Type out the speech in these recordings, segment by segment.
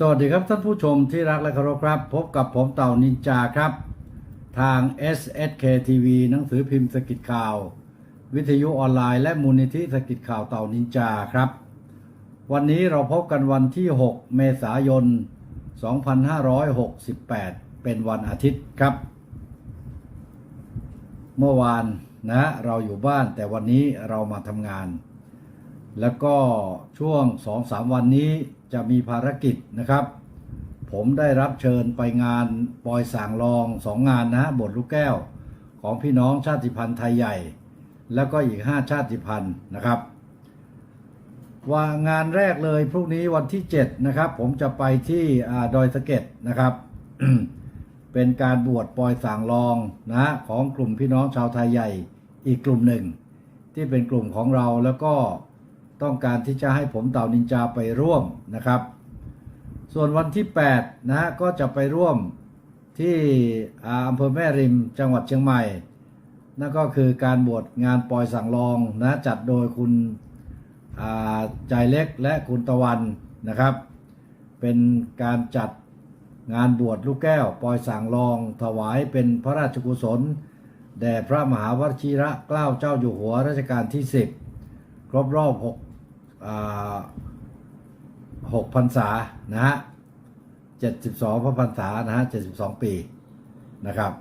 สวัสดีครับท่านผู้ชมที่รักและเคารพครับ พบกับผมเต่านินจาครับ ทาง SSK TV หนังสือพิมพ์สกิดข่าว วิทยุออนไลน์และมูลนิธิสกิดข่าวเต่านินจาครับ วันนี้เราพบกันวันที่ 6 เมษายน 2568 เป็นวันอาทิตย์ครับ เมื่อวานนะเราอยู่บ้านแต่วันนี้เรามาทำงาน แล้วก็ช่วงสองสามวันนี้ จะมีภารกิจนะครับ ผมได้รับเชิญไปงานปอยสางรองสองงานนะบทลูกแก้วของพี่น้องชาติพันธุ์ไทยใหญ่ แล้วก็อีกห้าชาติพันธุ์นะครับ ว่างานแรกเลยพรุ่งนี้วันที่ 7 นะครับ ผมจะไปที่อดอยสะเก็ดนะครับ เป็นการบวชปอยสางรองนะของกลุ่มพี่น้องชาวไทยใหญ่อีกกลุ่มหนึ่ง ที่เป็นกลุ่มของเราแล้วก็ ต้องการที่จะให้ผมเต่านินจาไปร่วมนะครับ ส่วนวันที่ 8 นะก็จะไปร่วมที่ออำเภอแม่ริมจังหวัดเชียงใหม่ นั่นก็คือการบวชงานปอยสังรองนะจัดโดยคุณใจเล็กและคุณตะวันนะครับ เป็นการจัดงานบวชลูกแก้วปอยสางรอง ถวายเป็นพระราชกุศล แด่พระมหาวชิระเกล้าเจ้าอยู่หัวรัชกาลที่ 10 ครบรอบ 6อ่า6พรรษานะฮะ72พระพรรษานะฮะ72ปีนะครับ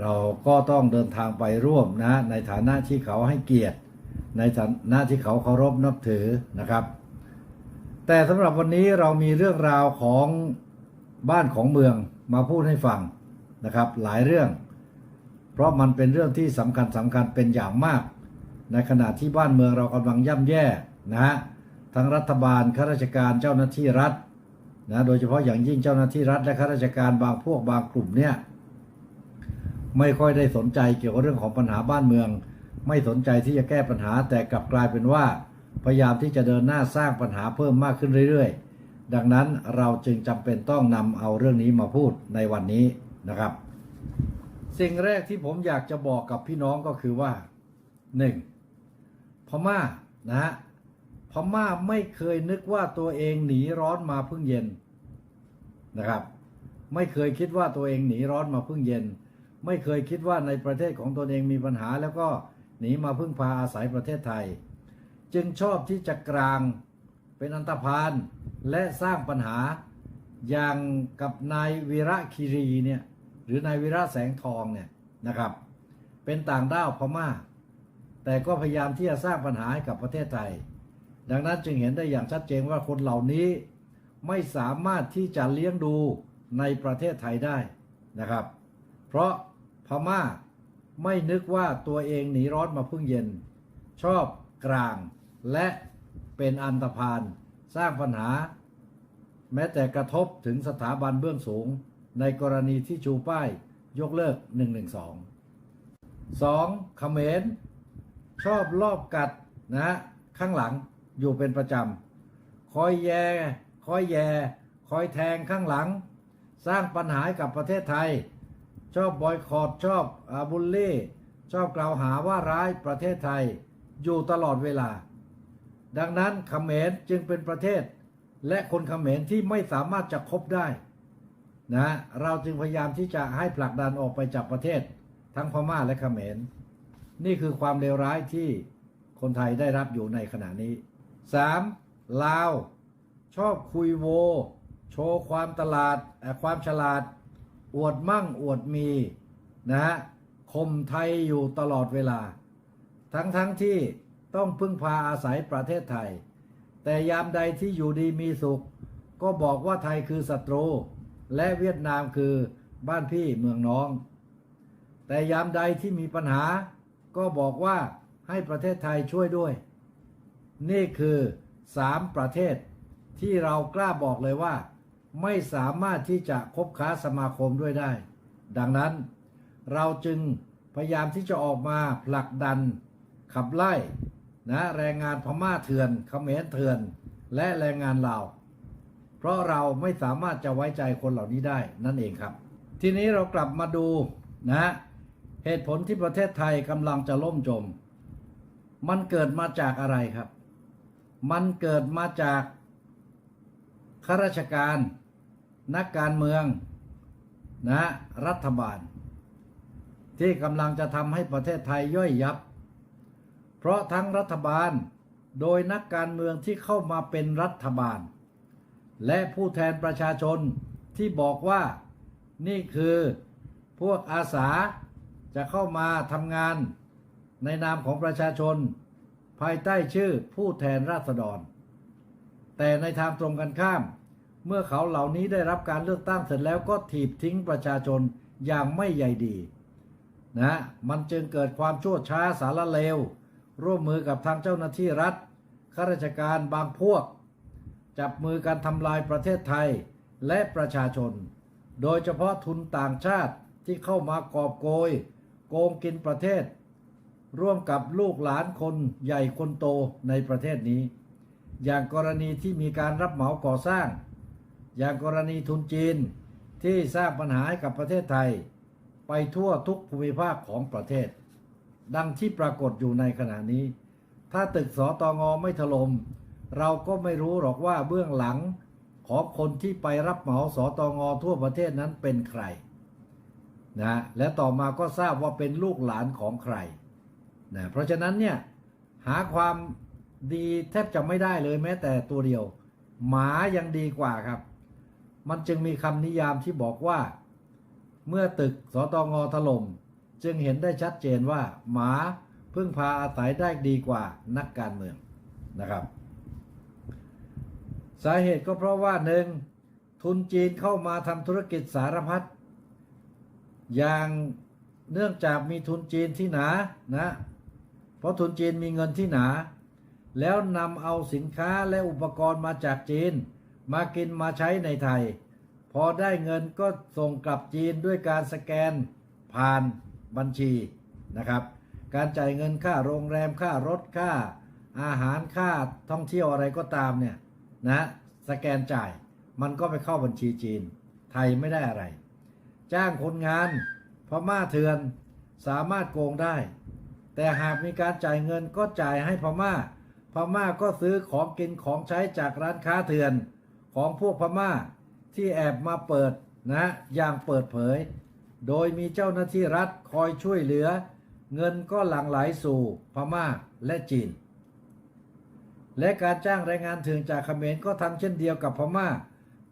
เราก็ต้องเดินทางไปร่วมนะในฐานะที่เขาให้เกียรติ ในฐานะที่เขาเคารพนับถือนะครับ แต่สำหรับวันนี้เรามีเรื่องราวของบ้านของเมืองมาพูดให้ฟังนะครับ หลายเรื่อง เพราะมันเป็นเรื่องที่สำคัญสำคัญเป็นอย่างมาก ในขณะที่บ้านเมืองเรากำลังย่ำแย่นะฮะทั้งรัฐบาลข้าราชการเจ้าหน้าที่รัฐนะโดยเฉพาะอย่างยิ่งเจ้าหน้าที่รัฐ และข้าราชการบางพวกบางกลุ่มเนี่ยไม่ค่อยได้สนใจเกี่ยวกับเรื่องของปัญหาบ้านเมือง ไม่สนใจที่จะแก้ปัญหาแต่กลับกลายเป็นว่า พยายามที่จะเดินหน้าสร้างปัญหาเพิ่มมากขึ้นเรื่อย ๆ ดังนั้นเราจึงจำเป็นต้องนำเอาเรื่องนี้มาพูดในวันนี้นะครับ สิ่งแรกที่ผมอยากจะบอกกับพี่น้องก็คือว่าหนึ่ง พม่านะฮะพม่าไม่เคยนึกว่าตัวเองหนีร้อนมาเพิ่งเย็นนะครับ ไม่เคยคิดว่าตัวเองหนีร้อนมาเพิ่งเย็น ไม่เคยคิดว่าในประเทศของตนเองมีปัญหา แล้วก็หนีมาพึ่งพาอาศัยประเทศไทย จึงชอบที่จะกลางเป็นอันตรพานและสร้างปัญหาอย่างกับนายวีระคีรีเนี่ยหรือนายวีระแสงทองเนี่ยนะครับ เป็นต่างด้าวพม่า แต่ก็พยายามที่จะสร้างปัญหาให้กับประเทศไทย ดังนั้นจึงเห็นได้อย่างชัดเจนว่าคนเหล่านี้ไม่สามารถที่จะเลี้ยงดูในประเทศไทยได้นะครับ เพราะพม่าไม่นึกว่าตัวเองหนีร้อนมาพึ่งเย็น ชอบกลางและเป็นอันตรพานสร้างปัญหา แม้แต่กระทบถึงสถาบันเบื้องสูง ในกรณีที่ชูป้ายยกเลิก 112 2. เขมร ชอบลอบกัดนะข้างหลังอยู่เป็นประจำ คอยแยคอยแยคอยแทงข้างหลัง สร้างปัญหาให้กับประเทศไทย ชอบบอยคอรดชอบอาบุลลี่ ชอบกล่าวหาว่าร้ายประเทศไทยอยู่ตลอดเวลา ดังนั้นเขมรจึงเป็นประเทศ และคนเขมรที่ไม่สามารถจะคบได้นะเราจึงพยายามที่จะให้ผลักดันออกไปจากประเทศ ทั้งพม่าและเขมร นี่คือความเลวร้ายที่คนไทยได้รับอยู่ในขณะนี้ 3. ลาวชอบคุยโว โชว์ความตลาดเอ่อความฉลาด อวดมั่งอวดมีนะฮะข่มไทยอยู่ตลอดเวลา ทั้งทั้งที่ต้องพึ่งพาอาศัยประเทศไทย แต่ยามใดที่อยู่ดีมีสุข ก็บอกว่าไทยคือศัตรู และเวียดนามคือบ้านพี่เมืองน้อง แต่ยามใดที่มีปัญหา ก็บอกว่าให้ประเทศไทยช่วยด้วย นี่คือสามประเทศที่เรากล้าบอกเลยว่า ไม่สามารถที่จะคบค้าสมาคมด้วยได้ ดังนั้นเราจึงพยายามที่จะออกมาผลักดัน ขับไล่นะแรงงานพม่าเถื่อนเขมรเถื่อน และแรงงานลาวเพราะเราไม่สามารถจะไว้ใจคนเหล่านี้ได้นั่นเองครับ ทีนี้เรากลับมาดูนะ เหตุผลที่ประเทศไทยกำลังจะล่มจม มันเกิดมาจากอะไรครับ มันเกิดมาจากข้าราชการ นักการเมืองนะรัฐบาล ที่กำลังจะทำให้ประเทศไทยย่อยยับ เพราะทั้งรัฐบาลโดยนักการเมืองที่เข้ามาเป็นรัฐบาล และผู้แทนประชาชนที่บอกว่านี่คือพวกอาสา จะเข้ามาทำงานในนามของประชาชน ภายใต้ชื่อผู้แทนราษฎร แต่ในทางตรงกันข้าม เมื่อเขาเหล่านี้ได้รับการเลือกตั้งเสร็จแล้วก็ถีบทิ้งประชาชนอย่างไม่ใยดีนะมันจึงเกิดความชั่วช้าสารเลว ร่วมมือกับทางเจ้าหน้าที่รัฐข้าราชการบางพวก จับมือกันทำลายประเทศไทยและประชาชน โดยเฉพาะทุนต่างชาติที่เข้ามากอบโกย โกงกินประเทศ ร่วมกับลูกหลานคนใหญ่คนโตในประเทศนี้ อย่างกรณีที่มีการรับเหมาก่อสร้าง อย่างกรณีทุนจีนที่สร้างปัญหาให้กับประเทศไทย ไปทั่วทุกภูมิภาคของประเทศ ดังที่ปรากฏอยู่ในขณะนี้ ถ้าตึกสตงไม่ถลม่มเราก็ไม่รู้หรอกว่าเบื้องหลังของคนที่ไปรับเหมาสตงทั่วประเทศนั้นเป็นใคร นะและต่อมาก็ทราบว่าเป็นลูกหลานของใครนะเพราะฉะนั้นเนี่ยหาความดีแทบจะไม่ได้เลยแม้แต่ตัวเดียว หมายังดีกว่าครับ มันจึงมีคำนิยามที่บอกว่า เมื่อตึกสตงถล่มจึงเห็นได้ชัดเจนว่า หมาพึ่งพาอาศัยได้ดีกว่านักการเมืองนะครับ สาเหตุก็เพราะว่าหนึ่งทุนจีนเข้ามาทำธุรกิจสารพัด อย่างเนื่องจากมีทุนจีนที่หนานะ เพราะทุนจีนมีเงินที่หนา แล้วนำเอาสินค้าและอุปกรณ์มาจากจีน มากินมาใช้ในไทย พอได้เงินก็ส่งกลับจีนด้วยการสแกนผ่านบัญชีนะครับ การจ่ายเงินค่าโรงแรมค่ารถค่า อาหารค่าท่องเที่ยวอะไรก็ตามเนี่ยนะสแกนจ่ายมันก็ไปเข้าบัญชีจีน ไทยไม่ได้อะไร จ้างคนงานพม่าเถื่อนสามารถโกงได้ แต่หากมีการจ่ายเงินก็จ่ายให้พม่า พม่าก็ซื้อของกินของใช้จากร้านค้าเถื่อน ของพวกพม่าที่แอบมาเปิดนะอย่างเปิดเผย โดยมีเจ้าหน้าที่รัฐคอยช่วยเหลือ เงินก็หลั่งไหลสู่พม่าและจีน และการจ้างแรงงานเถื่อนจากเขมรก็ทำเช่นเดียวกับพม่า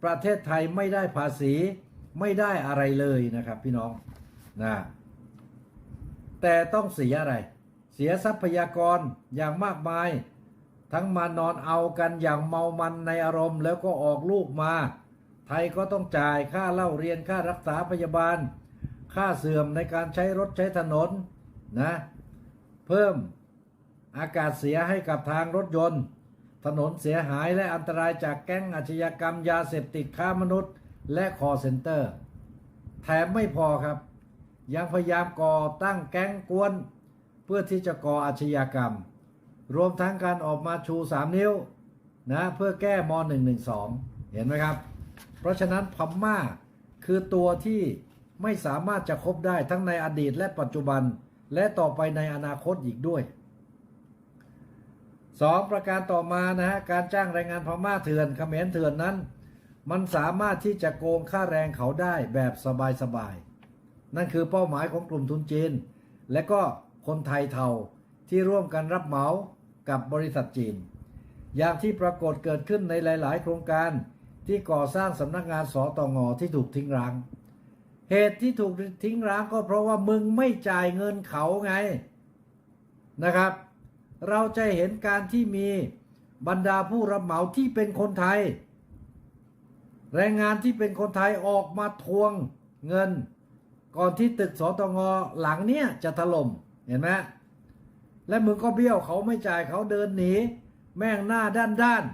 ประเทศไทยไม่ได้ภาษี ไม่ได้อะไรเลยนะครับ พี่น้องนะแต่ต้องเสียอะไร เสียทรัพยากรอย่างมากมาย ทั้งมานอนเอากันอย่างเมามันในอารมณ์ แล้วก็ออกลูกมา ไทยก็ต้องจ่ายค่าเล่าเรียนค่ารักษาพยาบาล ค่าเสื่อมในการใช้รถใช้ถนนนะเพิ่มอากาศเสียให้กับทางรถยนต์ ถนนเสียหายและอันตรายจากแก๊งอาชญากรรมยาเสพติดค้ามนุษย์ และคอเซ็นเตอร์แถมไม่พอครับ ยังพยายามก่อตั้งแก๊งกวน เพื่อที่จะก่ออาชญากรรม รวมทั้งการออกมาชู 3 นิ้วนะเพื่อแก้ม .112 เห็นไหมครับ เพราะฉะนั้นพม่าคือตัวที่ไม่สามารถจะคบได้ทั้งในอดีตและปัจจุบันและต่อไปในอนาคตอีกด้วยสองประการต่อมานะฮะการจ้างแรงงานพม่าเถื่อนเขมรเถื่อนนั้น มันสามารถที่จะโกงค่าแรงเขาได้แบบสบายๆ นั่นคือเป้าหมายของกลุ่มทุนจีน และก็คนไทยเทาที่ร่วมกันรับเหมากับบริษัทจีน อย่างที่ปรากฏเกิดขึ้นในหลาย ๆ โครงการที่ก่อสร้างสำนักงานสตงที่ถูกทิ้งร้าง เหตุที่ถูกทิ้งร้างก็เพราะว่ามึงไม่จ่ายเงินเขาไงนะครับ เราจะเห็นการที่มีบรรดาผู้รับเหมาที่เป็นคนไทย แรงงานที่เป็นคนไทยออกมาทวงเงิน ก่อนที่ตึกสตงหลังเนี้ยจะถล่มเห็นไหมและมึงก็เบี้ยวเขาไม่จ่ายเขาเดินหนี แม่งหน้าด้านด้าน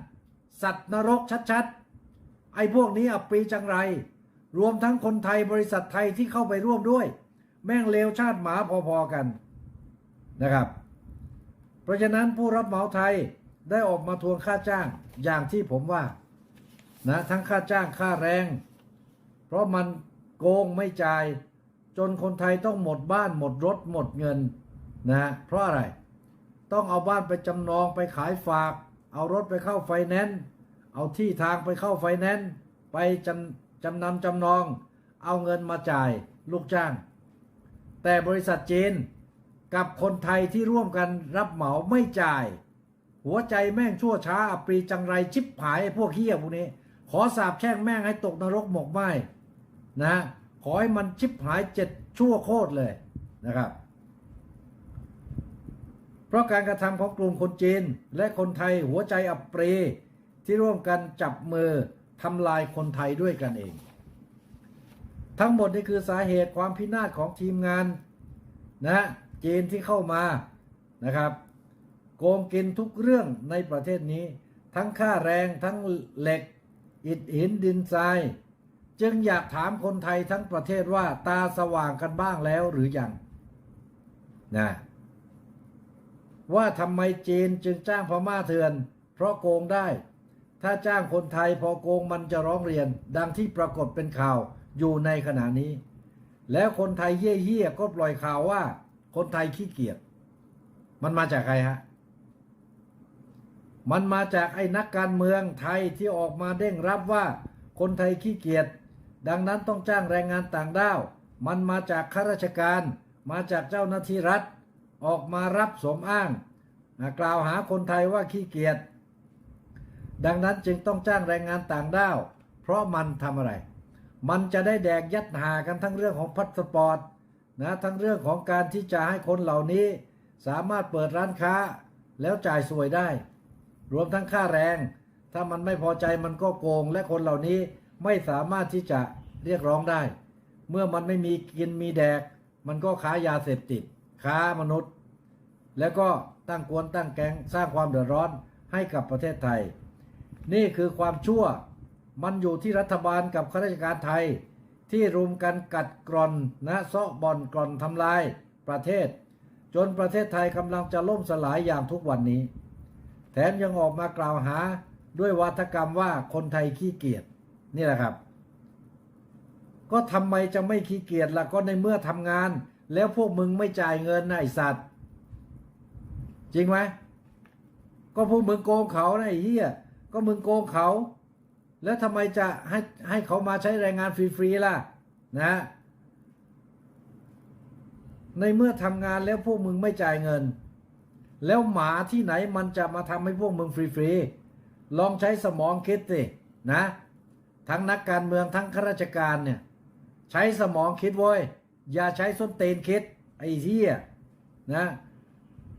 สัตว์นรกชัดๆ ไอ้พวกนี้อับปรีจังไร รวมทั้งคนไทยบริษัทไทยที่เข้าไปร่วมด้วย แม่งเลวชาติหมาพอๆกันนะครับ เพราะฉะนั้นผู้รับเหมาไทยได้ออกมาทวงค่าจ้างอย่างที่ผมว่า นะทั้งค่าจ้างค่าแรง เพราะมันโกงไม่จ่าย จนคนไทยต้องหมดบ้านหมดรถหมดเงินนะเพราะอะไรต้องเอาบ้านไปจำนองไปขายฝาก เอารถไปเข้าไฟแนนซ์เอาที่ทางไปเข้าไฟแนนซ์ไปจำจำนำจำนอง เอาเงินมาจ่ายลูกจ้าง แต่บริษัทจีนกับคนไทยที่ร่วมกันรับเหมาไม่จ่าย หัวใจแม่งชั่วช้าอปรีจังไรชิบหายพวกเฮี้ยพวกนี้ ขอสาบแช่งแม่งให้ตกนรกหมกไหมนะ ขอให้มันชิบหายเจ็ดชั่วโคตรเลยนะครับ เพราะการกระทำของกลุ่มคนจีน และคนไทยหัวใจอับปรีที่ร่วมกันจับมือทำลายคนไทยด้วยกันเอง ทั้งหมดนี่คือสาเหตุความพินาศของทีมงานนะจีนที่เข้ามานะครับโกงกินทุกเรื่องในประเทศนี้ ทั้งค่าแรงทั้งเหล็ก อิฐหินดินทราย จึงอยากถามคนไทยทั้งประเทศว่าตาสว่างกันบ้างแล้วหรือยังนะว่าทำไมจีนจึงจ้างพม่าเถื่อน เพราะโกงได้ ถ้าจ้างคนไทยพอโกงมันจะร้องเรียน ดังที่ปรากฏเป็นข่าวอยู่ในขณะนี้ แล้วคนไทยเยี่ยๆก็ปล่อยข่าวว่า คนไทยขี้เกียจมันมาจากใครฮะ มันมาจากไอ้นักการเมืองไทยที่ออกมาเด้งรับว่าคนไทยขี้เกียจดังนั้นต้องจ้างแรงงานต่างด้าว มันมาจากข้าราชการ มาจากเจ้าหน้าที่รัฐ ออกมารับสมอ้าง กล่าวหาคนไทยว่าขี้เกียจดังนั้นจึงต้องจ้างแรงงานต่างด้าว เพราะมันทำอะไร มันจะได้แดกยัดหากันทั้งเรื่องของพาสปอร์ตนะทั้งเรื่องของการที่จะให้คนเหล่านี้ สามารถเปิดร้านค้าแล้วจ่ายสวยได้ รวมทั้งค่าแรง ถ้ามันไม่พอใจมันก็โกง และคนเหล่านี้ไม่สามารถที่จะเรียกร้องได้ เมื่อมันไม่มีกินมีแดก มันก็ค้ายาเสพติด ค้ามนุษย์ แล้วก็ตั้งกวนตั้งแก๊งสร้างความเดือดร้อนให้กับประเทศไทย นี่คือความชั่วมันอยู่ที่รัฐบาลกับข้าราชการไทย ที่รุมกันกัดกร่อนนะเซาะบ่อนกร่อนทำลายประเทศ จนประเทศไทยกำลังจะล่มสลายอย่างทุกวันนี้ แถมยังออกมากล่าวหาด้วยวาทกรรมว่าคนไทยขี้เกียจนี่แหละครับ ก็ทำไมจะไม่ขี้เกียจล่ะก็ในเมื่อทำงาน แล้วพวกมึงไม่จ่ายเงินนะไอสัตว์ จริงไหมก็พวกมึงโกงเขานะไอ้เหี้ยก็มึงโกงเขา แล้วทำไมจะให้ให้เขามาใช้แรงงานฟรีๆล่ะ นะ ในเมื่อทำงานแล้วพวกมึงไม่จ่ายเงิน แล้วหมาที่ไหนมันจะมาทำให้พวกมึงฟรีๆลองใช้สมองคิดสินะ ทั้งนักการเมืองทั้งข้าราชการเนี่ย ใช้สมองคิดเว้ยอย่าใช้ส้นเตนคิด ไอ้เหี้ยนะ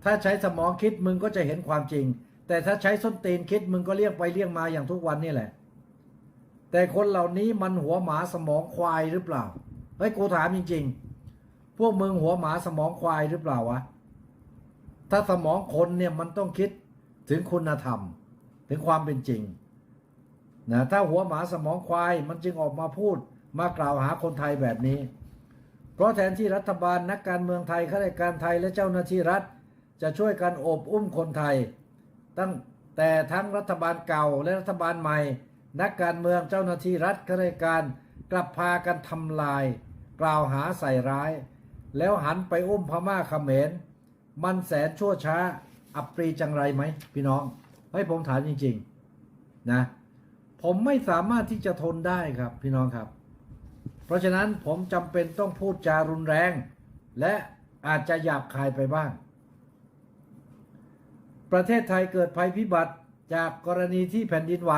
ถ้าใช้สมองคิดมึงก็จะเห็นความจริง แต่ถ้าใช้ส้นเตนคิดมึงก็เลี่ยงไปเลี่ยงมาอย่างทุกวันนี่แหละ แต่คนเหล่านี้มันหัวหมาสมองควายหรือเปล่าเฮ้ยกูถามจริง ๆ พวกมึงหัวหมาสมองควายหรือเปล่าวะ ถ้าสมองคนเนี่ยมันต้องคิดถึงคุณธรรม ถึงความเป็นจริงนะถ้าหัวหมาสมองควายมันจึงออกมาพูดมากล่าวหาคนไทยแบบนี้ เพราะแทนที่รัฐบาลนักการเมืองไทยข้าราชการไทยและเจ้าหน้าที่รัฐ จะช่วยกันโอบอุ้มคนไทย ตั้งแต่ทั้งรัฐบาลเก่าและรัฐบาลใหม่ นักการเมืองเจ้าหน้าที่รัฐข้าราชการกลับพากันทำลาย กล่าวหาใส่ร้าย แล้วหันไปอุ้มพม่าเขมร มันแสนชั่วช้า อับปรีจังไรไหมพี่น้องให้ผมถามจริง ๆ นะ ผมไม่สามารถที่จะทนได้ครับพี่น้องครับ เพราะฉะนั้นผมจำเป็นต้องพูดจารุนแรง และอาจจะหยาบคายไปบ้าง ประเทศไทยเกิดภัยพิบัติจากกรณีที่แผ่นดินไหว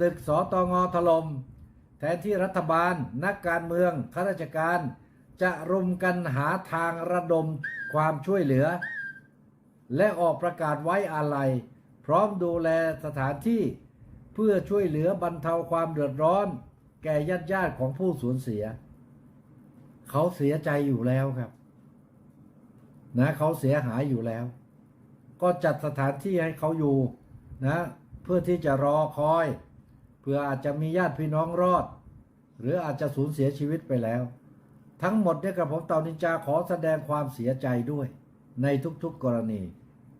ตึกสตงถลม่มแทนที่รัฐบาล นักการเมืองข้าราชการ จะรุมกันหาทางระดมความช่วยเหลือ และออกประกาศไว้อาลัย พร้อมดูแลสถานที่เพื่อช่วยเหลือบรรเทาความเดือดร้อน แก่ญาติญาติของผู้สูญเสีย เขาเสียใจอยู่แล้วครับ นะเขาเสียหายอยู่แล้ว ก็จัดสถานที่ให้เขาอยู่นะ เพื่อที่จะรอคอยเพื่ออาจจะมีญาติพี่น้องรอด หรืออาจจะสูญเสียชีวิตไปแล้ว ทั้งหมดเนี่ยกับผมเต่านินจาขอแสดงความเสียใจด้วย ในทุกๆกรณี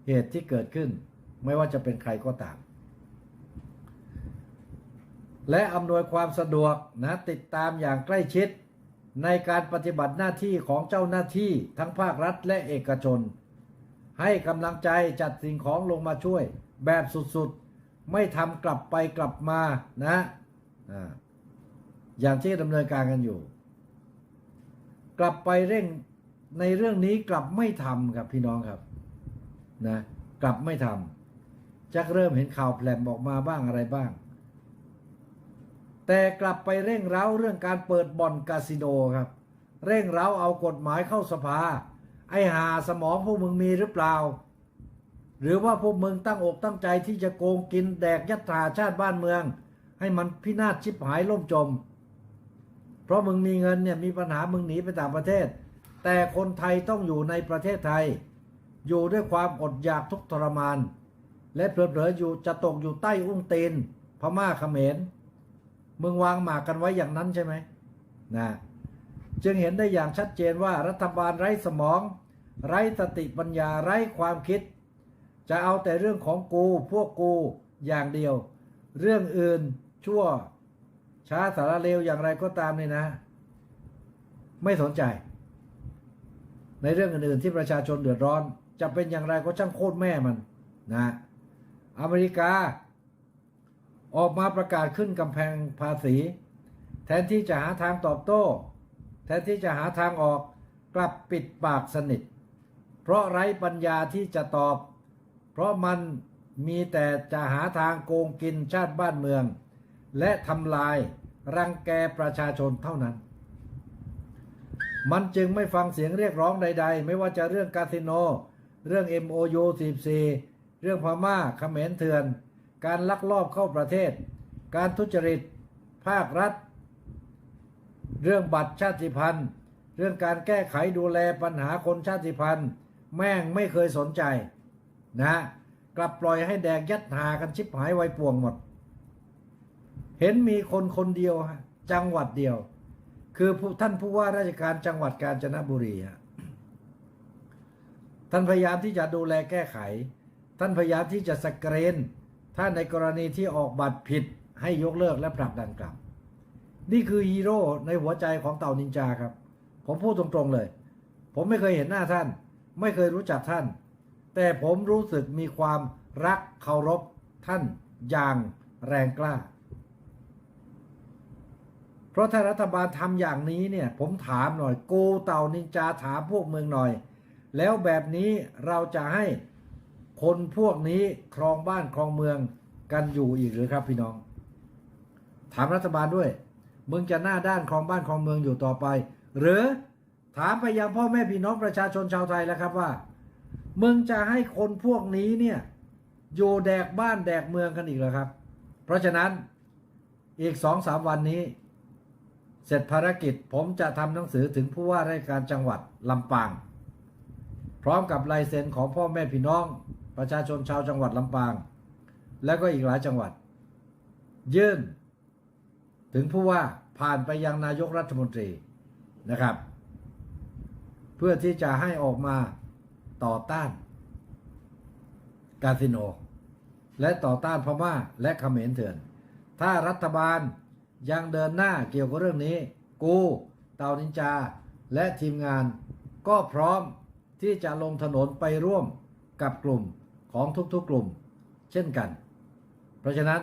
เหตุที่เกิดขึ้น ไม่ว่าจะเป็นใครก็ตาม และอำนวยความสะดวกนะติดตามอย่างใกล้ชิด ในการปฏิบัติหน้าที่ของเจ้าหน้าที่ทั้งภาครัฐและเอกชน ให้กำลังใจจัดสิ่งของลงมาช่วย แบบสุดๆ ไม่ทำกลับไปกลับมานะอ่าอย่างที่ดำเนินการกันอยู่ กลับไปเร่งในเรื่องนี้กลับไม่ทำครับพี่น้องครับนะกลับไม่ทำจะเริ่มเห็นข่าวแผลมออกมาบ้างอะไรบ้าง แต่กลับไปเร่งเร้าเรื่องการเปิดบ่อนคาสิโนครับ เร่งเร้าเอากฎหมายเข้าสภา ไอ้หาสมองพวกมึงมีหรือเปล่า หรือว่าพวกมึงตั้งอกตั้งใจที่จะโกงกินแดกยัตราชาติบ้านเมือง ให้มันพินาศชิบหายล่มจม เพราะมึงมีเงินเนี่ยมีปัญหามึงหนีไปต่างประเทศ แต่คนไทยต้องอยู่ในประเทศไทย อยู่ด้วยความอดอยากทุกทรมาน และเผลอๆอยู่จะตกอยู่ใต้อุ้งตีนพม่าเขมรมึงวางหมากกันไว้อย่างนั้นใช่ไหมนะจึงเห็นได้อย่างชัดเจนว่ารัฐบาลไร้สมอง ไร้สติปัญญาไร้ความคิด จะเอาแต่เรื่องของกูพวกกูอย่างเดียว เรื่องอื่นชั่ว ช้าสารเลวอย่างไรก็ตามเนี่ยนะ ไม่สนใจ ในเรื่องอื่นๆที่ประชาชนเดือดร้อน จะเป็นอย่างไรก็ช่างโคตรแม่มันนะ อเมริกา ออกมาประกาศขึ้นกำแพงภาษี แทนที่จะหาทางตอบโต้ แทนที่จะหาทางออกกลับปิดปากสนิท เพราะไร้ปัญญาที่จะตอบ เพราะมันมีแต่จะหาทางโกงกินชาติบ้านเมือง และทำลายรังแกประชาชนเท่านั้น มันจึงไม่ฟังเสียงเรียกร้องใด ๆ ไม่ว่าจะเรื่องคาสิโน เรื่อง MOU 14เรื่องพม่าเขมรเถื่อน การลักลอบเข้าประเทศ การทุจริต ภาครัฐ เรื่องบัตรชาติพันธุ์ เรื่องการแก้ไขดูแลปัญหาคนชาติพันธุ์ แม่งไม่เคยสนใจ นะ กลับปล่อยให้แดกยัดหากันชิบหายไวป่วงหมด เห็นมีคนคนเดียวจังหวัดเดียว คือท่านผู้ว่าราชการจังหวัดกาญจนบุรีฮะท่านพยายามที่จะดูแลแก้ไข ท่านพยายามที่จะสกรีนถ้าในกรณีที่ออกบัตรผิดให้ยกเลิกและผลักดันกลับ นี่คือฮีโร่ในหัวใจของเต่านินจาครับ ผมพูดตรงๆเลย ผมไม่เคยเห็นหน้าท่าน ไม่เคยรู้จักท่าน แต่ผมรู้สึกมีความรักเคารพท่านอย่างแรงกล้า ราะถ้ารัฐบาลทำอย่างนี้เนี่ยผมถามหน่อยกูเต่านินจาถามพวกเมืองหน่อย แล้วแบบนี้เราจะให้คนพวกนี้ครองบ้านครองเมืองกันอยู่อีกหรือครับพี่น้อง ถามรัฐบาลด้วย มึงจะหน้าด้านครองบ้านครองเมืองอยู่ต่อไป หรือถามไปยังพ่อแม่พี่น้องประชาชนชาวไทยแล้วครับว่า มึงจะให้คนพวกนี้เนี่ยอยู่แดกบ้านแดกเมืองกันอีกเหรอครับ เพราะฉะนั้นอีกสองสามวันนี้ เสร็จภารกิจผมจะทำหนังสือถึงผู้ว่าราชการจังหวัดลำปาง พร้อมกับลายเซ็นของพ่อแม่พี่น้อง ประชาชนชาวจังหวัดลำปาง แล้วก็อีกหลายจังหวัด ยื่น ถึงผู้ว่าผ่านไปยังนายกรัฐมนตรีนะครับ เพื่อที่จะให้ออกมาต่อต้านคาสิโน และต่อต้านพม่าและเขมรเถื่อน ถ้ารัฐบาล ยังเดินหน้าเกี่ยวกับเรื่องนี้ กูเตานินจา และทีมงาน ก็พร้อมที่จะลงถนนไปร่วมกับกลุ่มของทุกๆกลุ่ม เช่นกัน เพราะฉะนั้น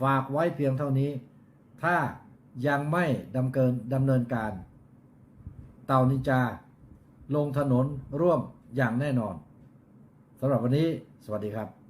ฝากไว้เพียงเท่านี้ ถ้ายังไม่ดำเกินดำเนินการ เต่านินจา ลงถนนร่วมอย่างแน่นอนสำหรับวันนี้ สวัสดีครับ